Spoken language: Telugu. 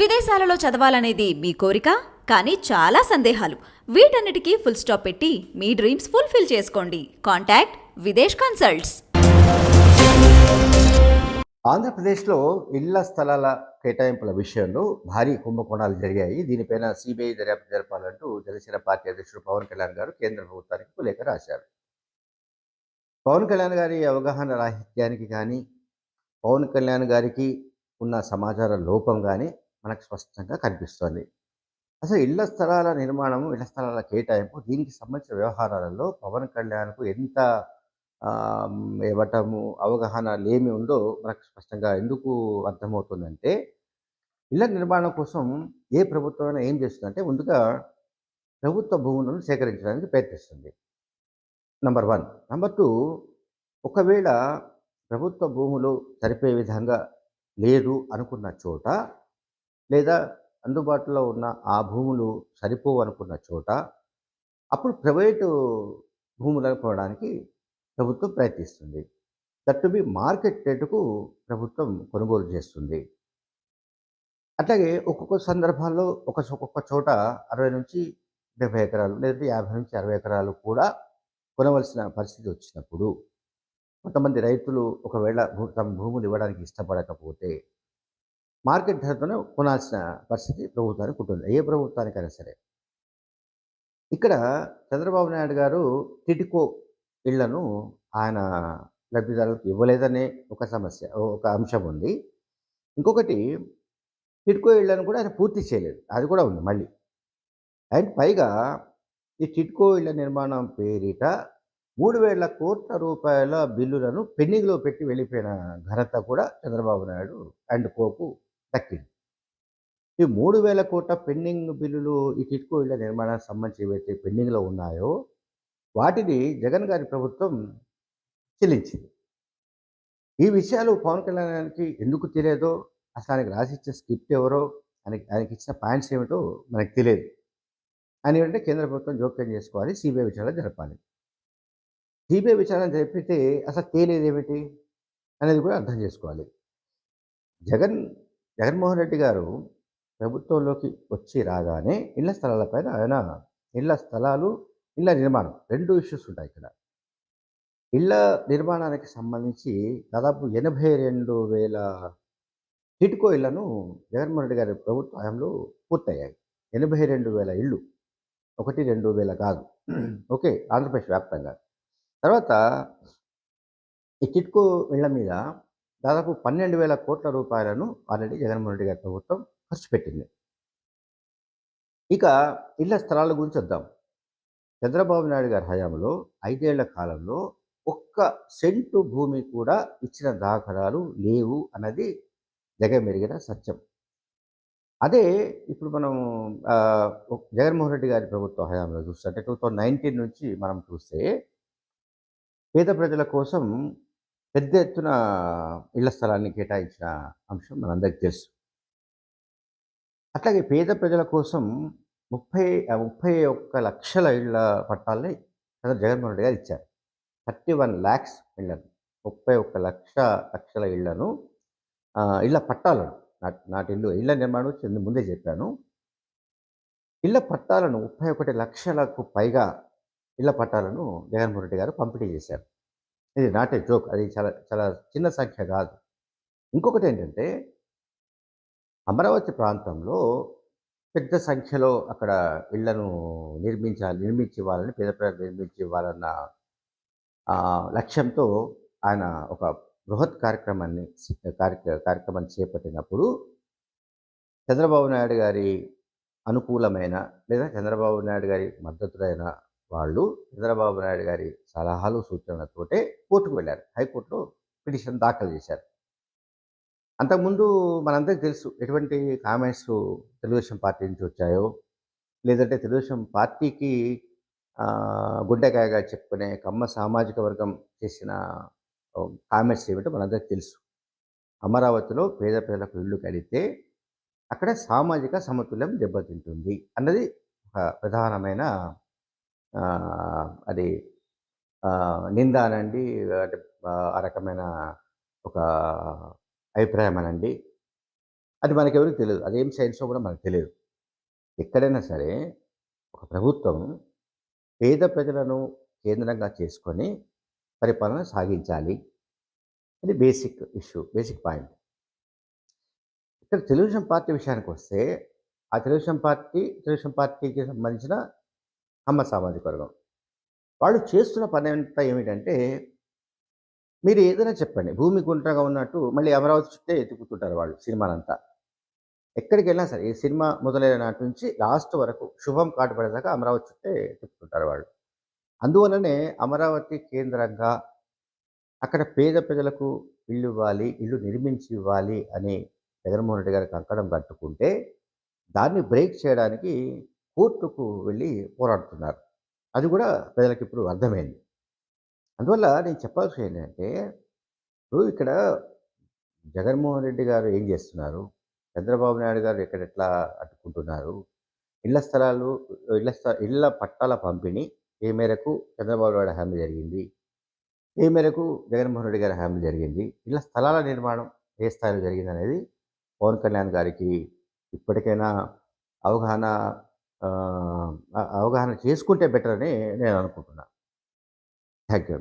విదేశాలలో చదవాలనేది మీ కోరిక కానీ చాలా సందేహాలు. వీటన్నిటికీ ఫుల్ స్టాప్ పెట్టి మీ డ్రీమ్స్ ఫుల్ఫిల్ చేసుకోండి. కాంటాక్ట్ విదేశ్ కన్సల్ట్స్ ఆంధ్రప్రదేశ్లో ఇళ్ళ స్థలాల కేటాయింపుల విషయంలో భారీ కుంభకోణాలు జరిగాయి. దీనిపైన సిబిఐ దర్యాప్తు జరపాలంటూ జనసేన పార్టీ అధ్యక్షుడు పవన్ కళ్యాణ్ గారు కేంద్ర ప్రభుత్వానికి లేఖ రాశారు. పవన్ కళ్యాణ్ గారి అవగాహన రాహిత్యానికి కానీ పవన్ కళ్యాణ్ గారికి ఉన్న సమాచార లోపం కానీ మనకు స్పష్టంగా కనిపిస్తోంది. అసలు ఇళ్ళ స్థలాల నిర్మాణం ఇళ్ళ స్థలాల కేటాయింపు దీనికి సంబంధించిన వ్యవహారాలలో పవన్ కళ్యాణ్కు ఎంత ఇవ్వటము అవగాహన లేమి ఉందో మనకు స్పష్టంగా ఎందుకు అర్థమవుతుందంటే ఇళ్ళ నిర్మాణం కోసం ఏ ప్రభుత్వం ఏం చేస్తుందంటే ముందుగా ప్రభుత్వ భూములను సేకరించడానికి ప్రయత్నిస్తుంది. Number one. నంబర్ టూ ఒకవేళ ప్రభుత్వ భూములు సరిపోయే విధంగా లేదు అనుకున్న చోట లేదా అందుబాటులో ఉన్న ఆ భూములు సరిపోవు అనుకున్న చోట అప్పుడు ప్రైవేటు భూములను కొనడానికి ప్రభుత్వం ప్రయత్నిస్తుంది. దట్ బి మార్కెట్ రేటుకు ప్రభుత్వం కొనుగోలు చేస్తుంది. అట్లాగే ఒక్కొక్క సందర్భాల్లో ఒక ఒక్కొక్క చోట అరవై నుంచి డెబ్బై ఎకరాలు లేదంటే యాభై నుంచి అరవై ఎకరాలు కూడా కొనవలసిన పరిస్థితి వచ్చినప్పుడు కొంతమంది రైతులు ఒకవేళ తమ భూములు ఇవ్వడానికి ఇష్టపడకపోతే మార్కెట్ ధరతోనే కొనాల్సిన పరిస్థితి ప్రభుత్వానికి ఉంటుంది. ఏ ప్రభుత్వానికైనా సరే. ఇక్కడ చంద్రబాబు నాయుడు గారు టిటికో ఇళ్ళను ఆయన లబ్ధిదారులకు ఇవ్వలేదనే ఒక సమస్య ఒక అంశం ఉంది. ఇంకొకటి టిట్కో ఇళ్ళను కూడా ఆయన పూర్తి చేయలేదు. అది కూడా ఉంది మళ్ళీ. అండ్ పైగా ఈ టిట్కో ఇళ్ళ నిర్మాణం పేరిట మూడు వేల కోట్ల రూపాయల బిల్లులను పెండింగ్లో పెట్టి వెళ్ళిపోయిన ఘనత కూడా చంద్రబాబు నాయుడు అండ్ కోకు దక్కింది ఈ మూడు వేల కోట్ల పెండింగ్ బిల్లులు ఈ టిట్కో ఇళ్ళ నిర్మాణానికి సంబంధించి ఏవైతే పెండింగ్లో ఉన్నాయో వాటిని జగన్ గారి ప్రభుత్వం చెల్లించింది. ఈ విషయాలు పవన్ కళ్యాణ్కి ఎందుకు తెలియదో అసలు ఆయనకు రాసిచ్చే స్క్రిప్ట్ ఎవరో ఆయనకి ఆయనకి ఇచ్చిన పాయింట్స్ ఏమిటో మనకు తెలియదు. అని అంటే కేంద్ర ప్రభుత్వం జోక్యం చేసుకోవాలి సిబిఐ విచారణ జరపాలి. సిబిఐ విచారణ జరిపితే అసలు తేలేదు ఏమిటి అనేది కూడా అర్థం చేసుకోవాలి. జగన్ జగన్మోహన్ రెడ్డి గారు ప్రభుత్వంలోకి వచ్చి రాగానే ఇళ్ళ స్థలాలపైన ఆయన ఇళ్ళ స్థలాలు ఇళ్ళ నిర్మాణం రెండు ఇష్యూస్ ఉంటాయి ఇక్కడ. ఇళ్ళ నిర్మాణానికి సంబంధించి దాదాపు ఎనభై రెండు వేల టిట్కో ఇళ్ళను జగన్మోహన్ రెడ్డి గారి ప్రభుత్వ హయాంలో పూర్తయ్యాయి. ఎనభై రెండు వేల ఇళ్ళు. ఒకటి రెండు వేల కాదు. ఓకే ఆంధ్రప్రదేశ్ వ్యాప్తంగా. తర్వాత ఈ చిట్కో ఇళ్ళ మీద దాదాపు పన్నెండు వేల కోట్ల రూపాయలను ఆల్రెడీ జగన్మోహన్ రెడ్డి గారి ప్రభుత్వం ఖర్చు పెట్టింది. ఇక ఇళ్ళ స్థలాల గురించి వద్దాం. చంద్రబాబు నాయుడు గారి హయాంలో ఐదేళ్ళ కాలంలో ఒక్క సెంటు భూమి కూడా ఇచ్చిన దాఖలాలు లేవు అన్నది జగమెరిగిన సత్యం. అదే ఇప్పుడు మనం జగన్మోహన్ రెడ్డి గారి ప్రభుత్వ హయాంలో చూస్తుంటే టూ థౌజండ్ నైన్టీన్ నుంచి మనం చూస్తే పేద ప్రజల కోసం పెద్ద ఎత్తున ఇళ్ళ స్థలాన్ని కేటాయించిన అంశం మనందరికీ తెలుసు. అట్లాగే పేద ప్రజల కోసం ముప్పై ముప్పై ఒక్క లక్షల ఇళ్ళ పట్టాలని చంద్ర జగన్మోహన్ రెడ్డి గారు ఇచ్చారు. థర్టీ వన్ ల్యాక్స్ ఇళ్ళను ముప్పై ఒక్క లక్ష లక్షల ఇళ్ళను ఇళ్ళ పట్టాలను నాటి ఇల్లు ఇళ్ళ నిర్మాణం గురించి ముందే చెప్పాను. ఇళ్ళ పట్టాలను ముప్పై ఒకటి లక్షలకు పైగా ఇళ్ళ పట్టాలను జగన్మోహన్ రెడ్డి గారు పంపిణీ చేశారు. ఇది నాట్ ఏ జోక్ అది చాలా చాలా చిన్న సంఖ్య కాదు. ఇంకొకటి ఏంటంటే అమరావతి ప్రాంతంలో పెద్ద సంఖ్యలో అక్కడ ఇళ్ళను నిర్మించాలి నిర్మించి ఇవ్వాలని పేద ప్రజలు నిర్మించి ఇవ్వాలన్న లక్ష్యంతో ఆయన ఒక బృహత్ కార్యక్రమాన్ని కార్యక్ర కార్యక్రమాన్ని చేపట్టినప్పుడు చంద్రబాబు నాయుడు గారి అనుకూలమైన లేదా చంద్రబాబు నాయుడు గారి మద్దతుడైన వాళ్ళు చంద్రబాబు నాయుడు గారి సలహాలు సూచనలతోటే కోర్టుకు వెళ్ళారు. హైకోర్టులో పిటిషన్ దాఖలు చేశారు. అంతకుముందు మనందరికీ తెలుసు ఎటువంటి కామెంట్స్ తెలుగుదేశం పార్టీ నుంచి వచ్చాయో లేదంటే తెలుగుదేశం పార్టీకి గుండెకాయగా చెప్పుకునే కమ్మ సామాజిక వర్గం చేసిన కామెంట్స్ ఏమిటో మనందరికీ తెలుసు. అమరావతిలో పేద ప్రజలకు ఇల్లు కలిగితే అక్కడ సామాజిక సమతుల్యం దెబ్బతింటుంది అన్నది ఒక ప్రధానమైన అది నింద అనండి. అంటే ఆ, ఆ రకమైన ఒక అభిప్రాయం అనండి. అది మనకెవరికి తెలియదు అదేం సైన్సో కూడా మనకు తెలియదు ఎక్కడైనా సరే ఒక ప్రభుత్వం పేద ప్రజలను కేంద్రంగా చేసుకొని పరిపాలన సాగించాలి. అది బేసిక్ ఇష్యూ బేసిక్ పాయింట్. ఇక్కడ తెలుగుదేశం పార్టీ విషయానికి వస్తే ఆ తెలుగుదేశం పార్టీ తెలుగుదేశం పార్టీకి సంబంధించిన అమ్మ సామాజిక వర్గం వాళ్ళు చేస్తున్న పని అంతా ఏమిటంటే మీరు ఏదైనా చెప్పండి. భూమి గుండ్రంగా ఉన్నట్టు మళ్ళీ అమరావతి చుట్టే ఎత్తుకుతుంటారు వాళ్ళు సినిమాలంతా. ఎక్కడికి వెళ్ళినా సరే ఈ సినిమా మొదలైన నాటి నుంచి లాస్ట్ వరకు శుభం కాటుపడేదాకా అమరావతి చుట్టే తిప్పుతుంటారు వాళ్ళు. అందువలనే అమరావతి కేంద్రంగా అక్కడ పేద ప్రజలకు ఇల్లు ఇవ్వాలి ఇల్లు నిర్మించి ఇవ్వాలి అని జగన్మోహన్ రెడ్డి గారికి కంకణం కట్టుకుంటే దాన్ని బ్రేక్ చేయడానికి కోర్టుకు వెళ్ళి పోరాడుతున్నారు. అది కూడా ప్రజలకు ఇప్పుడు అర్థమైంది. అందువల్ల నేను చెప్పాల్సి ఏంటంటే ఇప్పుడు ఇక్కడ జగన్మోహన్ రెడ్డి గారు ఏం చేస్తున్నారు? చంద్రబాబు నాయుడు గారు ఇక్కడ ఎట్లా అట్టుకుంటున్నారు ఇళ్ళ స్థలాలు ఇళ్ళ స్థ ఇళ్ళ పట్టాల పంపిణీ ఏ మేరకు చంద్రబాబు నాయుడు హామీ జరిగింది? ఏ మేరకు జగన్మోహన్ రెడ్డి గారి హామీ జరిగింది? ఇళ్ళ స్థలాల నిర్మాణం ఏ స్థాయిలో జరిగింది అనేది పవన్ కళ్యాణ్ గారికి ఇప్పటికైనా అవగాహన అవగాహన చేసుకుంటే బెటర్ అని నేను అనుకుంటున్నాను థ్యాంక్ యూ